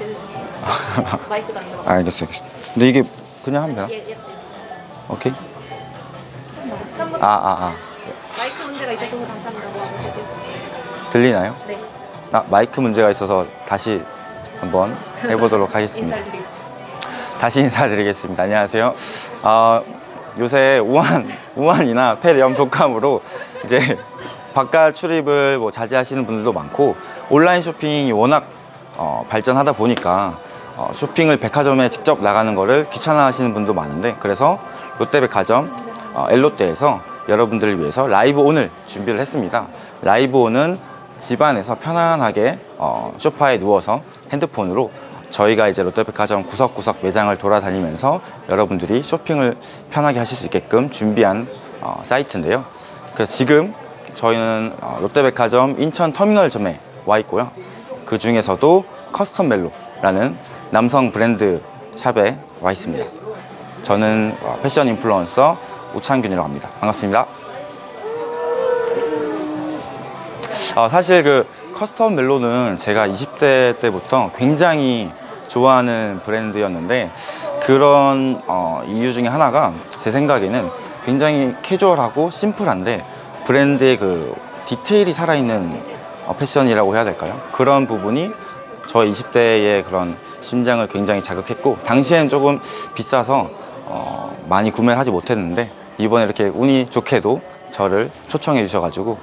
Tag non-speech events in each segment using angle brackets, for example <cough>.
재주셨습니다. 마이크 담는 거. 알겠어요. 알겠어요. 근데 이게 그냥 하면 되나? 예, 예. 오케이. 아, 아, 아. 마이크 문제가 있어서 다시 한번 해보겠습니다. 들리나요? 네, 아, 마이크 문제가 있어서 다시 한번 해보도록 하겠습니다. 인사드리겠습니다. 다시 인사드리겠습니다. 안녕하세요. 아, 요새 우한, 우한이나 폐렴 독감으로 이제 <laughs> 바깥 출입을 뭐 자제하시는 분들도 많고 온라인 쇼핑이 워낙 어, 발전하다 보니까 어, 쇼핑을 백화점에 직접 나가는 거를 귀찮아 하시는 분도 많은데 그래서 롯데백화점 어, 엘롯데에서 여러분들을 위해서 라이브 온을 준비를 했습니다. 라이브 온은 집안에서 편안하게 어, 소파에 누워서 핸드폰으로 저희가 이제 롯데백화점 구석구석 매장을 돌아다니면서 여러분들이 쇼핑을 편하게 하실 수 있게끔 준비한 어, 사이트인데요. 그래서 지금 저희는 어, 롯데백화점 인천 터미널점에 와 있고요. 그 중에서도 커스텀 멜로라는 남성 브랜드 샵에 와 있습니다. 저는 어, 패션 인플루언서 우창균이라고 합니다. 반갑습니다. 어, 사실 그 커스텀 멜로는 제가 20대 때부터 굉장히 좋아하는 브랜드였는데 그런 어, 이유 중에 하나가 제 생각에는 굉장히 캐주얼하고 심플한데 브랜드의 그 디테일이 살아있는 어, 패션이라고 해야 될까요? 그런 부분이 저 20대의 그런 심장을 굉장히 자극했고 당시엔 조금 비싸서 어, 많이 구매를 하지 못했는데 이번에 이렇게 운이 좋게도 저를 초청해 주셔가지고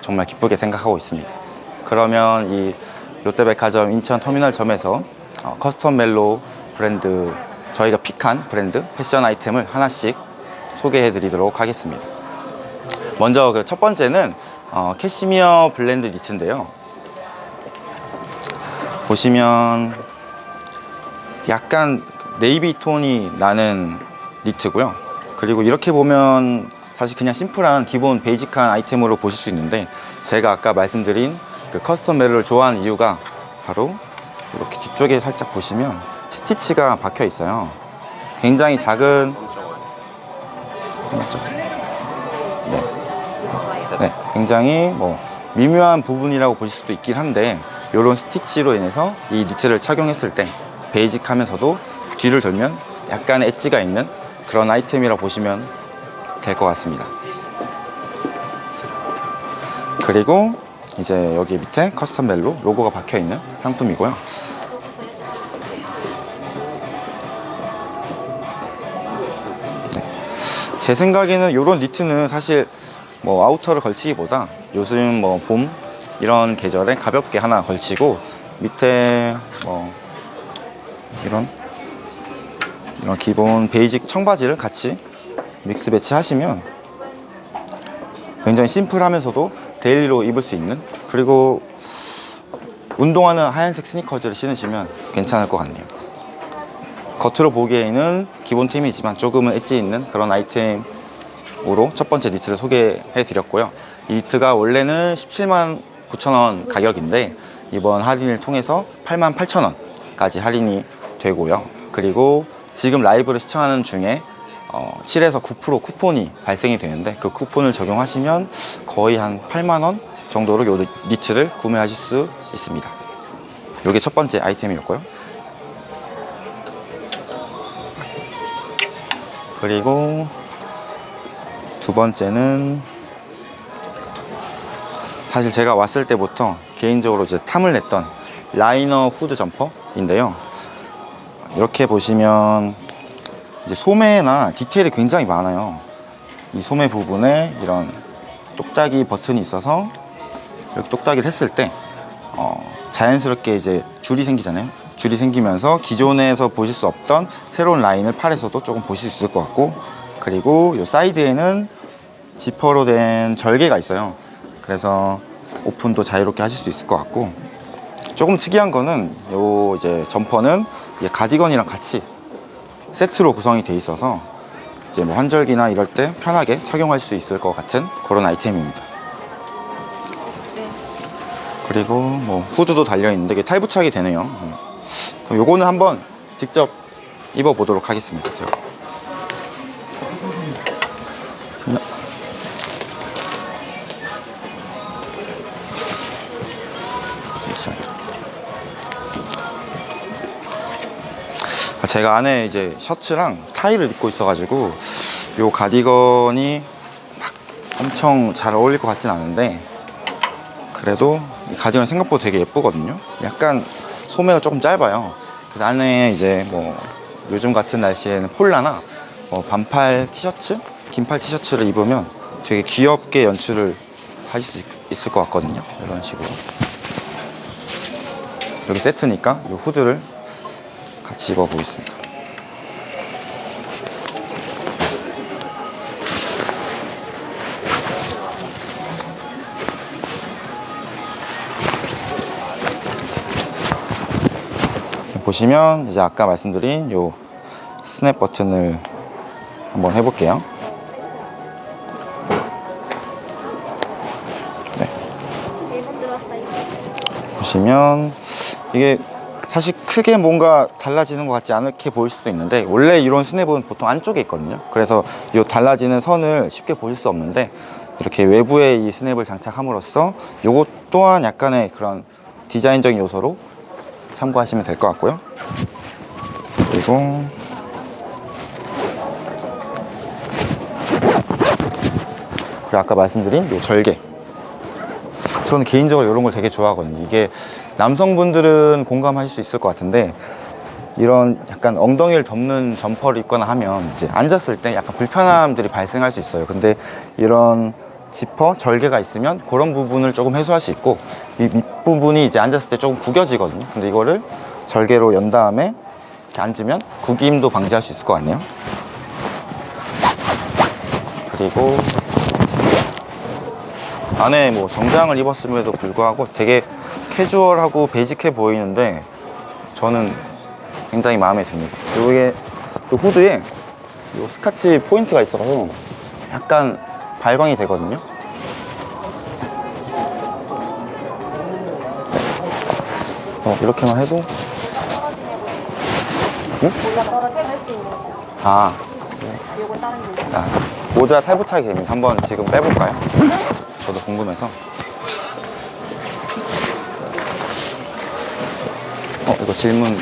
정말 기쁘게 생각하고 있습니다. 그러면 이 롯데백화점 인천 터미널점에서 어, 커스텀 멜로 브랜드 저희가 픽한 브랜드 패션 아이템을 하나씩 소개해 드리도록 하겠습니다. 먼저 그 첫 번째는 어, 캐시미어 블렌드 니트인데요. 보시면 약간 네이비 톤이 나는 니트고요. 그리고 이렇게 보면 사실 그냥 심플한 기본 베이직한 아이템으로 보실 수 있는데 제가 아까 말씀드린 그 커스텀 멜로를 좋아하는 이유가 바로 이렇게 뒤쪽에 살짝 보시면 스티치가 박혀 있어요. 굉장히 작은. 네, 굉장히 뭐 미묘한 부분이라고 보실 수도 있긴 한데 이런 스티치로 인해서 이 니트를 착용했을 때 베이직하면서도 뒤를 돌면 약간 엣지가 있는 그런 아이템이라고 보시면 될 것 같습니다. 그리고 이제 여기 밑에 커스텀 멜로 로고가 박혀 있는 상품이고요. 네. 제 생각에는 이런 니트는 사실 뭐 아우터를 걸치기보다 요즘 뭐 봄 이런 계절에 가볍게 하나 걸치고 밑에 뭐 이런 이런 기본 베이직 청바지를 같이 믹스 배치 하시면 굉장히 심플하면서도 데일리로 입을 수 있는 그리고 운동화는 하얀색 스니커즈를 신으시면 괜찮을 것 같네요. 겉으로 보기에는 기본템이지만 조금은 엣지 있는 그런 아이템 으로 첫 번째 니트를 소개해 드렸고요 이 니트가 원래는 17만 9천 원 가격인데 이번 할인을 통해서 8만 8천 원까지 할인이 되고요 그리고 지금 라이브를 시청하는 중에 어, 7에서 9% 쿠폰이 발생이 되는데 그 쿠폰을 적용하시면 거의 한 8만 원 정도로 요 니트를 구매하실 수 있습니다. 이게 첫 번째 아이템이었고요. 그리고 두 번째는 사실 제가 왔을 때부터 개인적으로 이제 탐을 냈던 라이너 후드 점퍼인데요. 이렇게 보시면 이제 소매나 디테일이 굉장히 많아요. 이 소매 부분에 이런 똑딱이 버튼이 있어서 이렇게 똑딱이를 했을 때 어, 자연스럽게 이제 줄이 생기잖아요. 줄이 생기면서 기존에서 보실 수 없던 새로운 라인을 팔에서도 조금 보실 수 있을 것 같고 그리고 이 사이드에는 지퍼로 된 절개가 있어요. 그래서 오픈도 자유롭게 하실 수 있을 것 같고 조금 특이한 거는 요 이제 점퍼는 이제 가디건이랑 같이 세트로 구성이 돼 있어서 이제 뭐 환절기나 이럴 때 편하게 착용할 수 있을 것 같은 그런 아이템입니다. 그리고 뭐 후드도 달려 있는데 이게 탈부착이 되네요. 음. 요거는 한번 직접 입어 보도록 하겠습니다. 제가. 제가 안에 이제 셔츠랑 타이를 입고 있어가지고 요 가디건이 막 엄청 잘 어울릴 것 같진 않은데 그래도 이 가디건 생각보다 되게 예쁘거든요. 약간 소매가 조금 짧아요. 그래서 안에 이제 뭐 요즘 같은 날씨에는 폴라나 뭐 반팔 티셔츠, 긴팔 티셔츠를 입으면 되게 귀엽게 연출을 하실 수 있- 있을 것 같거든요. 이런 식으로. 여기 세트니까 이 후드를 같이 입어보겠습니다. 보시면 이제 아까 말씀드린 요 스냅 버튼을 한번 해볼게요. 네. 1분 들어왔어요. 보시면 이게 사실 크게 뭔가 달라지는 것 같지 않게 보일 수도 있는데 원래 이런 스냅은 보통 안쪽에 있거든요. 그래서 이 달라지는 선을 쉽게 보실 수 없는데 이렇게 외부에 이 스냅을 장착함으로써 이것 또한 약간의 그런 디자인적인 요소로 참고하시면 될 것 같고요. 그리고 그리고 아까 말씀드린 이 절개. 저는 개인적으로 이런 걸 되게 좋아하거든요. 이게 남성분들은 공감하실 수 있을 것 같은데 이런 약간 엉덩이를 덮는 점퍼를 입거나 하면 이제 앉았을 때 약간 불편함들이 발생할 수 있어요. 근데 이런 지퍼 절개가 있으면 그런 부분을 조금 해소할 수 있고 이 밑부분이 이제 앉았을 때 조금 구겨지거든요. 근데 이거를 절개로 연 다음에 이렇게 앉으면 구김도 방지할 수 있을 것 같네요. 그리고 안에 뭐 정장을 입었음에도 불구하고 되게 캐주얼하고 베이직해 보이는데 저는 굉장히 마음에 듭니다. 이게 이 후드에 이 스카치 포인트가 있어서 약간 발광이 되거든요. 어, 이렇게만 해도 거. 아. 아, 모자 탈부착이 됩니다. 한번 지금 빼볼까요? 저도 궁금해서. 어, 이거 질문.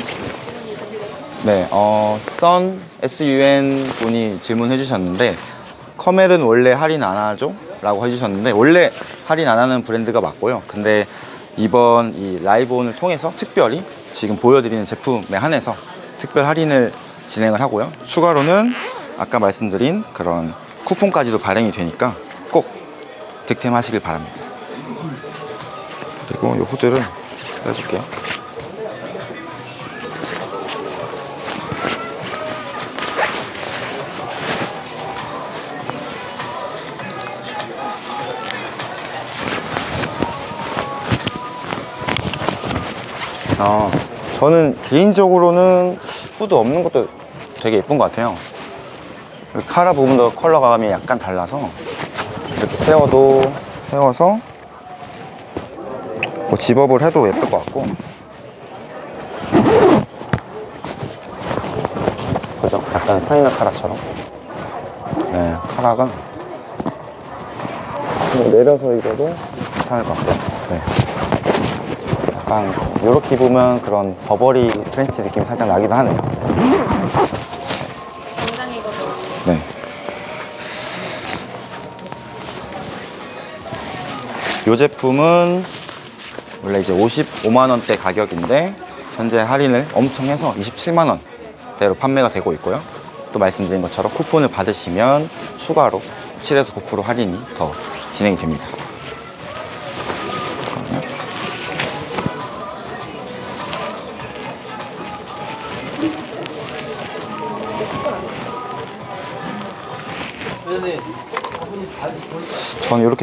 네, 어, 썬 SUN 분이 질문해 주셨는데, 커멜은 원래 할인 안 하죠? 라고 해주셨는데, 원래 할인 안 하는 브랜드가 맞고요. 근데 이번 이 라이브 온을 통해서 특별히 지금 보여드리는 제품에 한해서 특별 할인을 진행을 하고요. 추가로는 아까 말씀드린 그런 쿠폰까지도 발행이 되니까 꼭 득템하시길 바랍니다. 그리고 이 후드를 빼줄게요. 어, 저는 개인적으로는 후드 없는 것도 되게 예쁜 것 같아요. 이 카라 부분도 컬러감이 약간 달라서 이렇게 세워도 세워서 뭐 집업을 해도 예쁠 것 같고 그죠? 약간 파이널 카라처럼 네 카라가 뭐 내려서 입어도 괜찮을 것 같고요 네. 약간 이렇게 입으면 그런 버버리 트렌치 느낌이 살짝 나기도 하네요 굉장히 이거 네. 이 제품은 원래 이제 55만 원대 가격인데 현재 할인을 엄청 해서 27만 원대로 판매가 되고 있고요. 또 말씀드린 것처럼 쿠폰을 받으시면 추가로 7에서 9% 할인이 더 진행이 됩니다.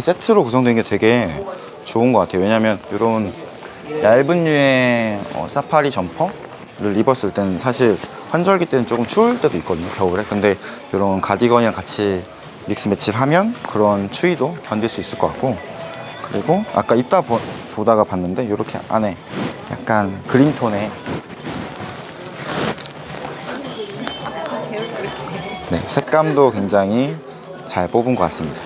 세트로 구성된 게 되게 좋은 것 같아요. 왜냐면 이런 얇은 류의 어, 사파리 점퍼를 입었을 때는 사실 환절기 때는 조금 추울 때도 있거든요. 겨울에. 근데 이런 가디건이랑 같이 믹스 매치를 하면 그런 추위도 견딜 수 있을 것 같고 그리고 아까 입다 보, 보다가 봤는데 이렇게 안에 약간 그린 톤의 네, 색감도 굉장히 잘 뽑은 것 같습니다.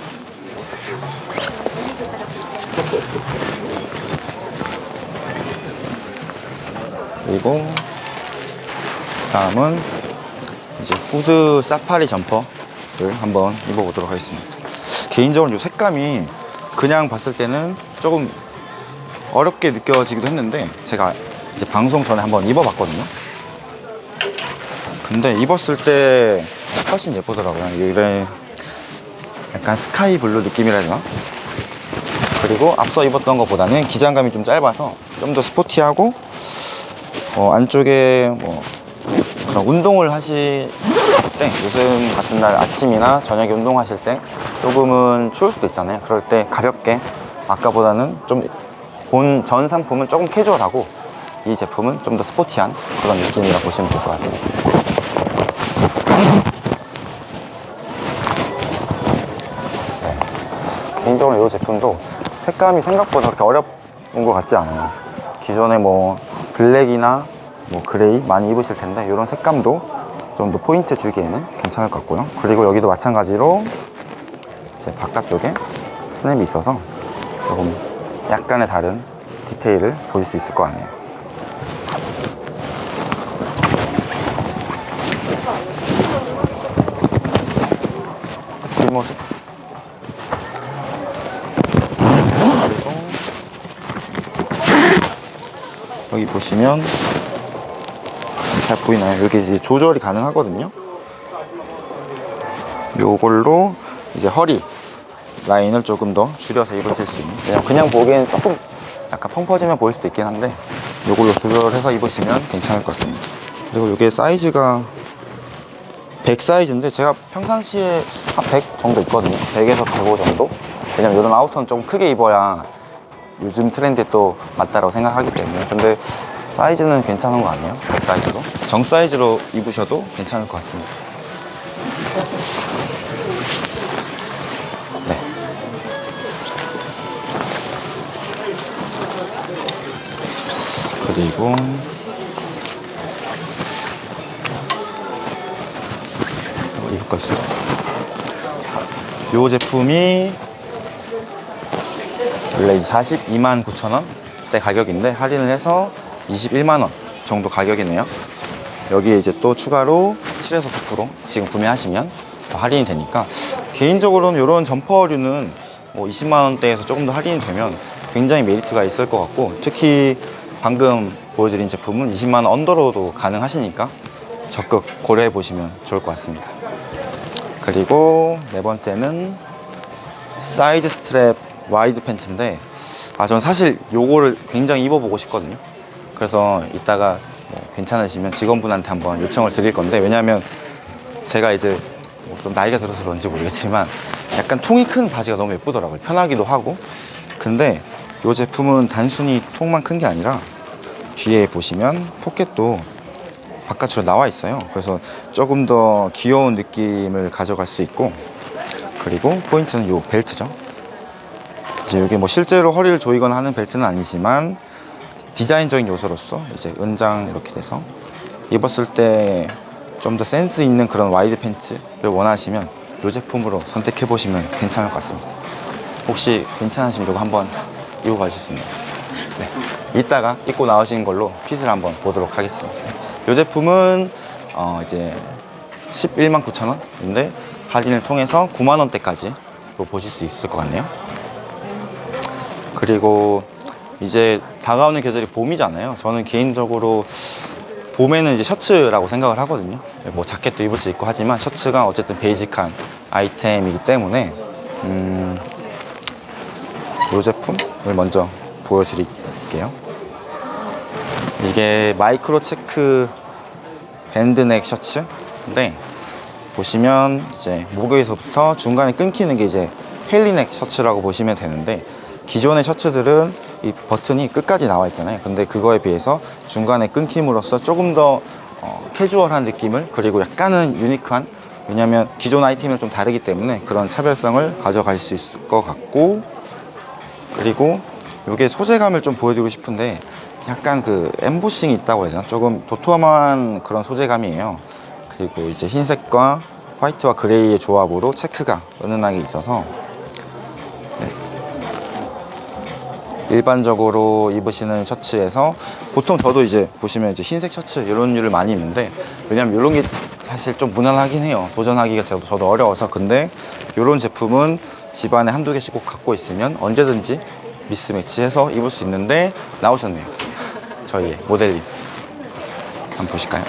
그리고 다음은 이제 후드 사파리 점퍼를 한번 입어보도록 하겠습니다. 개인적으로 이 색감이 그냥 봤을 때는 조금 어렵게 느껴지기도 했는데 제가 이제 방송 전에 한번 입어봤거든요. 근데 입었을 때 훨씬 예쁘더라고요. 이래 약간 스카이 블루 느낌이라 해야 되나? 그리고 앞서 입었던 것보다는 기장감이 좀 짧아서 좀 더 스포티하고 어, 안쪽에 뭐 그런 운동을 하실 때 요즘 같은 날 아침이나 저녁에 운동하실 때 조금은 추울 수도 있잖아요. 그럴 때 가볍게 아까보다는 좀 본 전 상품은 조금 캐주얼하고 이 제품은 좀 더 스포티한 그런 느낌이라 보시면 될 것 같습니다. 개인적으로 이 제품도 색감이 생각보다 그렇게 어려운 것 같지 않아요. 기존에 뭐 블랙이나 뭐 그레이 많이 입으실 텐데 이런 색감도 좀 더 포인트 주기에는 괜찮을 것 같고요. 그리고 여기도 마찬가지로 이제 바깥쪽에 스냅이 있어서 조금 약간의 다른 디테일을 보실 수 있을 것 같네요. 뒷모습. 그리고 여기 보시면 잘 보이나요? 여기 조절이 가능하거든요. 요걸로 이제 허리 라인을 조금 더 줄여서 입으실 수 있는. 그냥, 그냥 보기에는 조금 약간 펑퍼지면 보일 수도 있긴 한데 요걸로 조절해서 입으시면 괜찮을 것 같습니다. 그리고 이게 사이즈가 100 사이즈인데 제가 평상시에 한 100 정도 있거든요. 100에서 105 정도. 왜냐면 이런 아우터는 좀 크게 입어야 요즘 트렌드에 또 맞다라고 생각하기 때문에. 근데 사이즈는 괜찮은 거 아니에요? 100 사이즈로. 정 사이즈로 입으셔도 괜찮을 것 같습니다. 네. 그리고 입을 것이요. 이 제품이 원래 42만 9천 원대 가격인데 할인을 해서 21만 원 정도 가격이네요. 여기에 이제 또 추가로 7에서 9% 지금 구매하시면 더 할인이 되니까 개인적으로는 이런 점퍼류는 뭐 20만 원대에서 조금 더 할인이 되면 굉장히 메리트가 있을 것 같고 특히 방금 보여드린 제품은 20만 원 언더로도 가능하시니까 적극 고려해 보시면 좋을 것 같습니다. 그리고 네 번째는 사이드 스트랩 와이드 팬츠인데 아전 사실 요거를 굉장히 입어보고 싶거든요. 그래서 이따가 뭐 괜찮으시면 직원분한테 한번 요청을 드릴 건데 왜냐하면 제가 이제 뭐 좀 나이가 들어서 그런지 모르겠지만 약간 통이 큰 바지가 너무 예쁘더라고요. 편하기도 하고. 근데 이 제품은 단순히 통만 큰 게 아니라 뒤에 보시면 포켓도 바깥으로 나와 있어요. 그래서 조금 더 귀여운 느낌을 가져갈 수 있고 그리고 포인트는 이 벨트죠. 이제 이게 뭐 실제로 허리를 조이거나 하는 벨트는 아니지만 디자인적인 요소로서 이제 은장 이렇게 돼서 입었을 때 좀 더 센스 있는 그런 와이드 팬츠를 원하시면 이 제품으로 선택해 보시면 괜찮을 것 같습니다. 혹시 괜찮으시면 이거 한번 입어 봐 주셨습니다. 네. 이따가 입고 나오신 걸로 핏을 한번 보도록 하겠습니다. 이 제품은 어 이제 11만 9천 원인데 할인을 통해서 9만 원대까지 보실 수 있을 것 같네요. 그리고 이제 다가오는 계절이 봄이잖아요. 저는 개인적으로 봄에는 이제 셔츠라고 생각을 하거든요. 뭐 자켓도 입을 수 있고 하지만 셔츠가 어쨌든 베이직한 아이템이기 때문에 음, 이 제품을 먼저 보여드릴게요. 이게 마이크로 체크 밴드넥 셔츠인데 보시면 이제 목에서부터 중간에 끊기는 게 이제 헬리넥 셔츠라고 보시면 되는데 기존의 셔츠들은 이 버튼이 끝까지 나와 있잖아요. 근데 그거에 비해서 중간에 끊김으로써 조금 더 어, 캐주얼한 느낌을 그리고 약간은 유니크한 왜냐면 기존 아이템이랑 좀 다르기 때문에 그런 차별성을 가져갈 수 있을 것 같고 그리고 이게 소재감을 좀 보여드리고 싶은데 약간 그 엠보싱이 있다고 해야 되나? 조금 도톰한 그런 소재감이에요. 그리고 이제 흰색과 화이트와 그레이의 조합으로 체크가 은은하게 있어서 일반적으로 입으시는 셔츠에서 보통 저도 이제 보시면 이제 흰색 셔츠 이런 류를 많이 입는데 왜냐면 이런 게 사실 좀 무난하긴 해요. 도전하기가 저도, 저도 어려워서 근데 이런 제품은 집안에 한두 개씩 꼭 갖고 있으면 언제든지 미스 매치해서 입을 수 있는데 나오셨네요. 저희의 모델님. 한번 보실까요?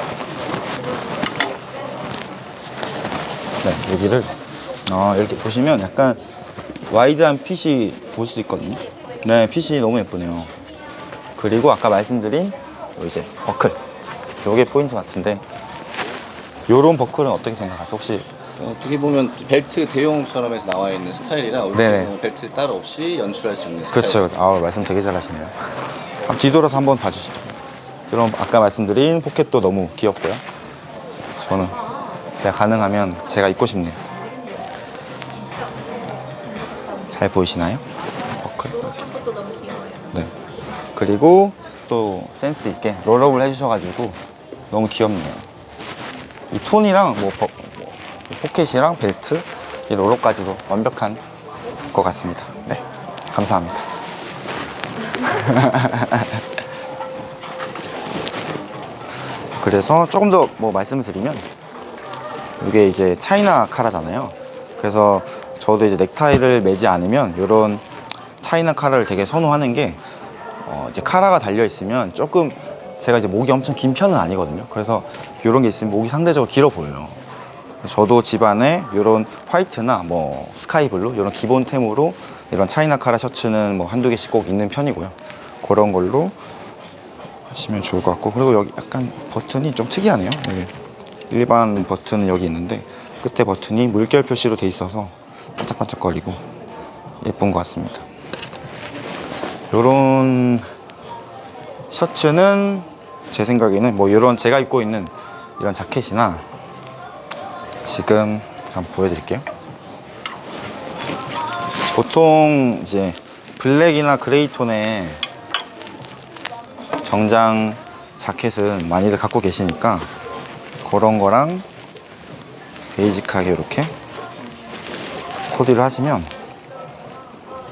네, 여기를 어, 이렇게 보시면 약간 와이드한 핏이 볼 수 있거든요. 네, 핏이 너무 예쁘네요. 그리고 아까 말씀드린 요 이제 버클. 요게 포인트 같은데 요런 버클은 어떻게 생각하세요? 혹시 어떻게 보면 벨트 대용처럼 해서 나와 있는 스타일이라 네네. 보면 벨트 따로 없이 연출할 수 있는 그렇죠. 스타일. 아, 말씀 되게 잘하시네요. 한번 뒤돌아서 한번 봐주시죠. 그럼 아까 말씀드린 포켓도 너무 귀엽고요. 저는 제가 가능하면 제가 입고 싶네요. 잘 보이시나요? 버클. 네. 그리고 또 센스 있게 롤업을 해주셔가지고 너무 귀엽네요. 이 톤이랑 뭐, 버- 뭐 포켓이랑 벨트, 이 롤업까지도 완벽한 것 같습니다. 네. 감사합니다. <laughs> 그래서 조금 더 뭐 말씀을 드리면 이게 이제 차이나 카라잖아요. 그래서 저도 이제 넥타이를 매지 않으면 이런 차이나 카라를 되게 선호하는 게 어, 이제 카라가 달려 있으면 조금 제가 이제 목이 엄청 긴 편은 아니거든요. 그래서 이런 게 있으면 목이 상대적으로 길어 보여요. 저도 집안에 이런 화이트나 뭐 스카이 블루 이런 기본템으로 이런 차이나 카라 셔츠는 뭐 한두 개씩 꼭 있는 편이고요. 그런 걸로 하시면 좋을 것 같고 그리고 여기 약간 버튼이 좀 특이하네요. 여기 일반 버튼은 여기 있는데 끝에 버튼이 물결 표시로 돼 있어서 반짝반짝거리고 예쁜 것 같습니다. 요런 셔츠는 제 생각에는 뭐 이런 제가 입고 있는 이런 자켓이나 지금 한번 보여드릴게요. 보통 이제 블랙이나 그레이 톤의 정장 자켓은 많이들 갖고 계시니까 그런 거랑 베이직하게 이렇게 코디를 하시면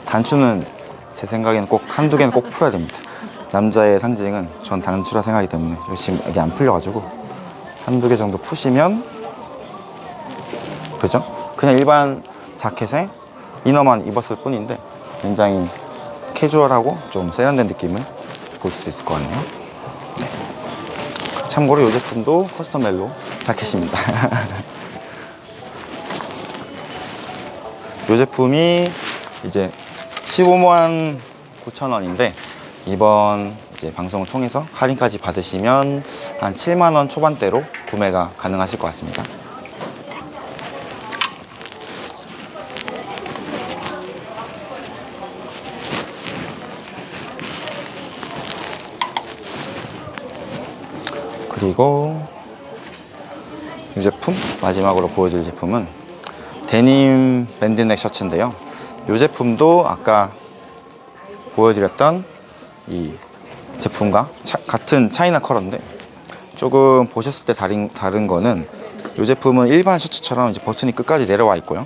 단추는 제 생각에는 꼭 한두 개는 꼭 풀어야 됩니다. 남자의 상징은 전 단추라 생각하기 때문에 지금 이게 안 풀려가지고 한두 개 정도 푸시면 그죠? 그냥 일반 자켓에 이너만 입었을 뿐인데 굉장히 캐주얼하고 좀 세련된 느낌을 볼 수 있을 것 같네요. 네. 참고로 이 제품도 커스텀 멜로 자켓입니다. <laughs> 이 제품이 이제 15만 9천 원인데 이번 이제 방송을 통해서 할인까지 받으시면 한 7만 원 초반대로 구매가 가능하실 것 같습니다. 그리고 이 제품 마지막으로 보여드릴 제품은 데님 밴드넥 셔츠인데요. 이 제품도 아까 보여드렸던 이 제품과 차- 같은 차이나 컬러인데 조금 보셨을 때 다른, 다른 거는 이 제품은 일반 셔츠처럼 이제 버튼이 끝까지 내려와 있고요.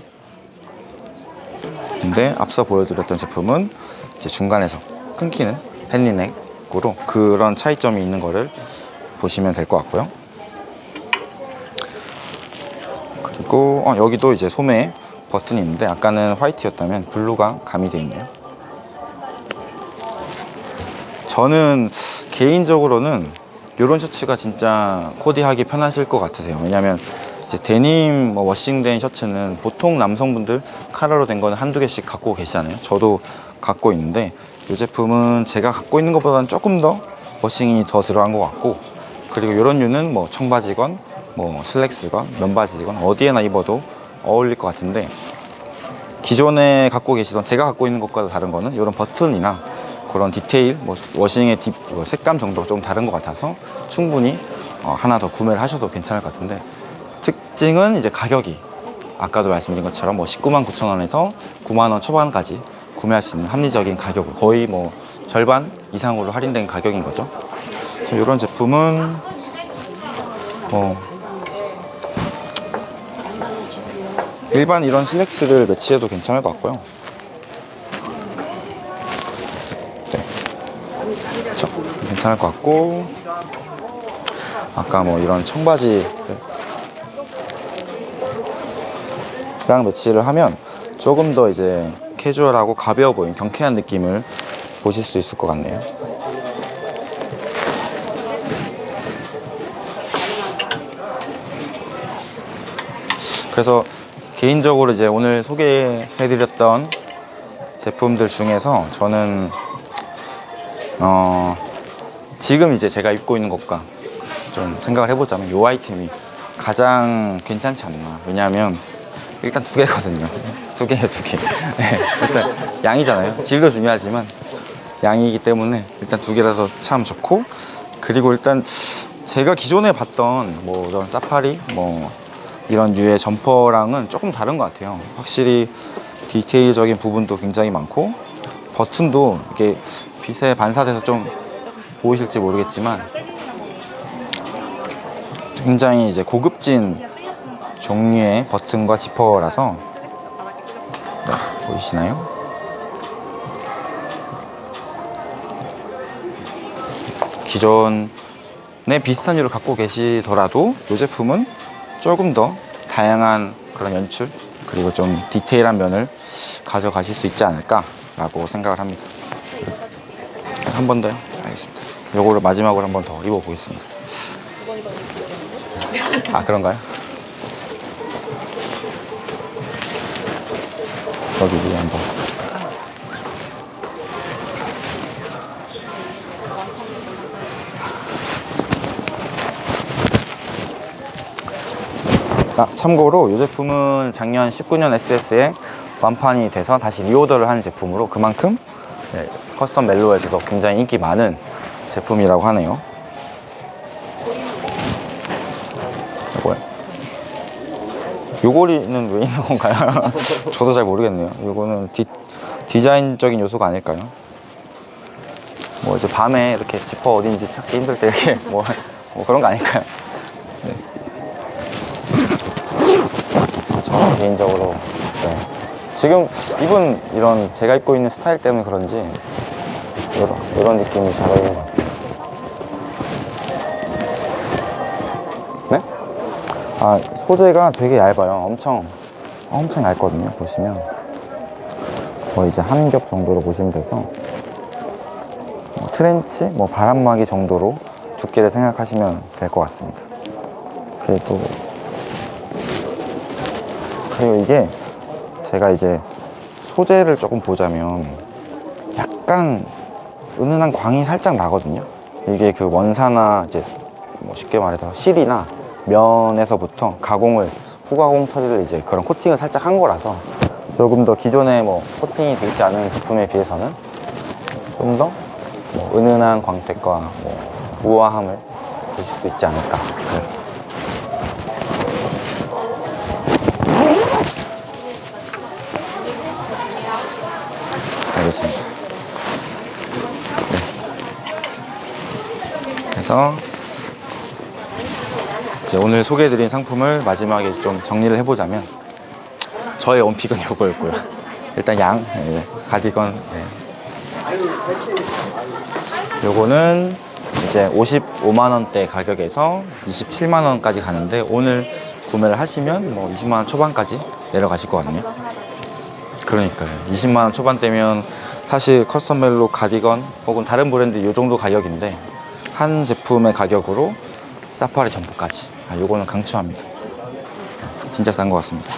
근데 앞서 보여드렸던 제품은 이제 중간에서 끊기는 팬리넥으로 그런 차이점이 있는 거를 보시면 될 것 같고요. 그리고 어, 여기도 이제 소매 버튼이 있는데 아까는 화이트였다면 블루가 가미되어 있네요. 저는 개인적으로는 이런 셔츠가 진짜 코디하기 편하실 것 같으세요. 왜냐면 데님 뭐 워싱된 셔츠는 보통 남성분들 카라로 된 거는 한두 개씩 갖고 계시잖아요. 저도 갖고 있는데 이 제품은 제가 갖고 있는 것보다는 조금 더 워싱이 더 들어간 것 같고 그리고 이런 류는 뭐 청바지건 뭐 슬랙스건 면바지건 어디에나 입어도 어울릴 것 같은데 기존에 갖고 계시던 제가 갖고 있는 것과 다른 거는 이런 버튼이나 그런 디테일, 뭐 워싱의 디- 뭐 색감 정도가 좀 다른 것 같아서 충분히 어, 하나 더 구매를 하셔도 괜찮을 것 같은데 특징은 이제 가격이 아까도 말씀드린 것처럼 뭐 19만 9천 원에서 9만 원 초반까지 구매할 수 있는 합리적인 가격 거의 뭐 절반 이상으로 할인된 가격인 거죠. 이런 제품은 뭐 일반 이런 슬랙스를 매치해도 괜찮을 것 같고요. 괜찮을 것 같고 아까 뭐 이런 청바지 랑 매치를 하면 조금 더 이제 캐주얼하고 가벼워 보이는 경쾌한 느낌을 보실 수 있을 것 같네요. 그래서 개인적으로 이제 오늘 소개해드렸던 제품들 중에서 저는 어 지금 이제 제가 입고 있는 것과 좀 생각을 해보자면 이 아이템이 가장 괜찮지 않나. 왜냐하면 일단 두 개거든요. <laughs> 두 개예요 두개. <laughs> 네, 일단 양이잖아요. 질도 중요하지만 양이기 때문에 일단 두 개라서 참 좋고 그리고 일단 제가 기존에 봤던 뭐 이런 사파리 뭐 이런 류의 점퍼랑은 조금 다른 것 같아요. 확실히 디테일적인 부분도 굉장히 많고 버튼도 이게 빛에 반사돼서 좀 보이실지 모르겠지만 굉장히 이제 고급진 종류의 버튼과 지퍼라서 네, 보이시나요? 기존에 비슷한 류를 갖고 계시더라도 이 제품은 조금 더 다양한 그런 연출 그리고 좀 디테일한 면을 가져가실 수 있지 않을까라고 생각을 합니다. 한 번 더요? 알겠습니다. 요거를 마지막으로 한 번 더 입어보겠습니다. 아, 그런가요? 여기 위에 한 번. 아, 참고로 이 제품은 작년 19년 SS에 완판이 돼서 다시 리오더를 한 제품으로 그만큼 네, 커스텀 멜로에서도 굉장히 인기 많은 제품이라고 하네요. 요거요. 요고리는 왜 있는 건가요? <laughs> 저도 잘 모르겠네요. 요거는 디, 디자인적인 요소가 아닐까요? 뭐 이제 밤에 이렇게 지퍼 어딘지 찾기 힘들 때 이렇게 <laughs> 뭐, 뭐 그런 거 아닐까요? 네. 저는 개인적으로 네. 지금 입은 이런 제가 입고 있는 스타일 때문에 그런지 이런, 이런 느낌이 잘 어울리는 것 같아요. 네? 아 소재가 되게 얇아요. 엄청 엄청 얇거든요. 보시면 거의 이제 한 겹 정도로 보시면 돼서 뭐 트렌치, 뭐 바람막이 정도로 두께를 생각하시면 될 것 같습니다. 그리고 그리고 이게 제가 이제 소재를 조금 보자면 약간 은은한 광이 살짝 나거든요. 이게 그 원사나 이제 뭐 쉽게 말해서 실이나 면에서부터 가공을 후가공 처리를 이제 그런 코팅을 살짝 한 거라서 조금 더 기존에 뭐 코팅이 되지 않은 제품에 비해서는 좀 더 뭐 은은한 광택과 뭐 우아함을 보실 수 있지 않을까. 그래서 오늘 소개해드린 상품을 마지막에 좀 정리를 해보자면 저의 원픽은 이거였고요. 일단 양, 네, 가디건. 네. 요거는 이제 55만 원대 가격에서 27만 원까지 가는데 오늘 구매를 하시면 뭐 20만 원 초반까지 내려가실 것 같네요. 그러니까요. 20만 원 초반대면 사실 커스텀멜로 가디건 혹은 다른 브랜드 이 정도 가격인데 한 제품의 가격으로 사파리 점퍼까지. 아, 요거는 강추합니다. 진짜 싼 것 같습니다.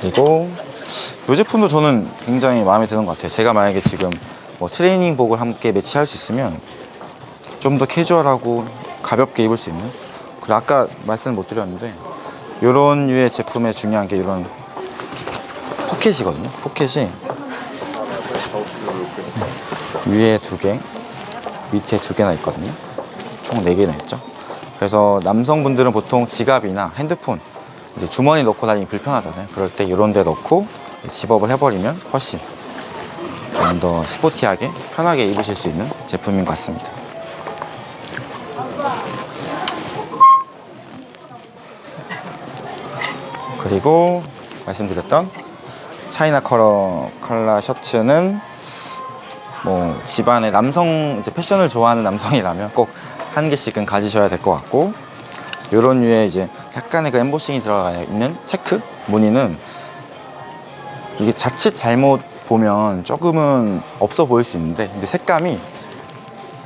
그리고 이 제품도 저는 굉장히 마음에 드는 것 같아요. 제가 만약에 지금 뭐 트레이닝복을 함께 매치할 수 있으면 좀 더 캐주얼하고 가볍게 입을 수 있는 그리고 아까 말씀을 못 드렸는데 이런 류의 제품에 중요한 게 이런 포켓이거든요. 포켓이 위에 두 개, 밑에 두 개나 있거든요. 총 네 개나 있죠. 그래서 남성분들은 보통 지갑이나 핸드폰 이제 주머니 넣고 다니기 불편하잖아요. 그럴 때 이런 데 넣고 집업을 해버리면 훨씬 좀 더 스포티하게 편하게 입으실 수 있는 제품인 것 같습니다. 그리고 말씀드렸던 차이나 컬러 컬러 셔츠는 뭐 집안에 남성 이제 패션을 좋아하는 남성이라면 꼭 한 개씩은 가지셔야 될 것 같고 이런 류의 이제 약간의 그 엠보싱이 들어가 있는 체크 무늬는 이게 자칫 잘못 보면 조금은 없어 보일 수 있는데 근데 색감이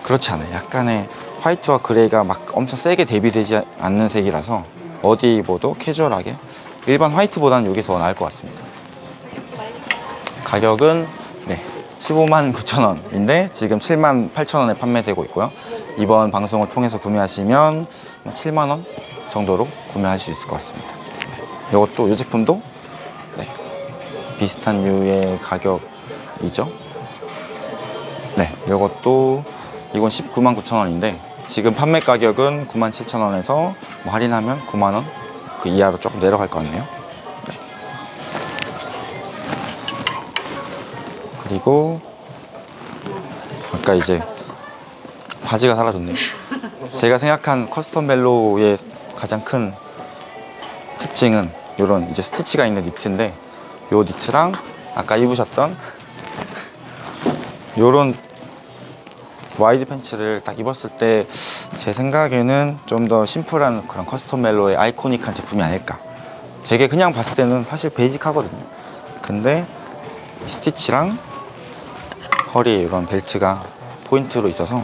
그렇지 않아요. 약간의 화이트와 그레이가 막 엄청 세게 대비되지 않는 색이라서 어디 입어도 캐주얼하게 일반 화이트보다는 더 나을 것 같습니다. 가격은 네, 15만 9천 원인데 지금 7만 8천 원에 판매되고 있고요. 이번 방송을 통해서 구매하시면 7만 원 정도로 구매할 수 있을 것 같습니다. 네, 이것도 이 제품도 네, 비슷한 류의 가격이죠. 네, 이것도 이건 19만 9천 원인데 지금 판매 가격은 9만 7천 원에서 뭐 할인하면 9만 원그 이하로 조금 내려갈 것 같네요. 그리고 아까 이제 바지가 사라졌네요. 제가 생각한 커스텀 멜로의 가장 큰 특징은 이런 이제 스티치가 있는 니트인데 요 니트랑 아까 입으셨던 요런 와이드 팬츠를 딱 입었을 때 제 생각에는 좀 더 심플한 그런 커스텀 멜로의 아이코닉한 제품이 아닐까 되게 그냥 봤을 때는 사실 베이직하거든요 근데 스티치랑 허리에 이런 벨트가 포인트로 있어서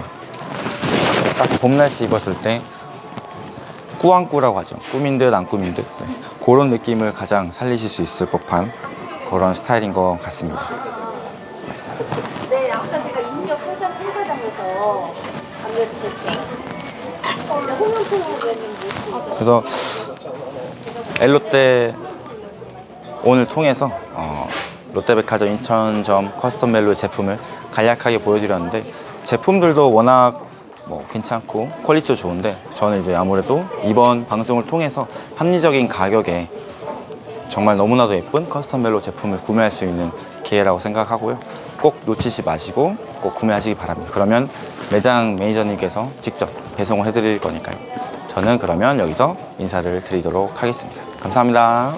딱 봄 날씨 입었을 때 꾸안꾸라고 하죠. 꾸민 듯 안 꾸민 듯. 네. 그런 느낌을 가장 살리실 수 있을 법한 그런 스타일인 것 같습니다. 네, 아까 제가 인지역 포장 모습이 그래서 엘롯데 오늘 통해서 어, 롯데백화점 인천점 커스텀 멜로 제품을 간략하게 보여드렸는데 제품들도 워낙 뭐 괜찮고 퀄리티도 좋은데 저는 이제 아무래도 이번 방송을 통해서 합리적인 가격에 정말 너무나도 예쁜 커스텀 멜로 제품을 구매할 수 있는 기회라고 생각하고요. 꼭 놓치지 마시고 꼭 구매하시기 바랍니다. 그러면 매장 매니저님께서 직접 배송을 해드릴 거니까요. 저는 그러면 여기서 인사를 드리도록 하겠습니다. 감사합니다.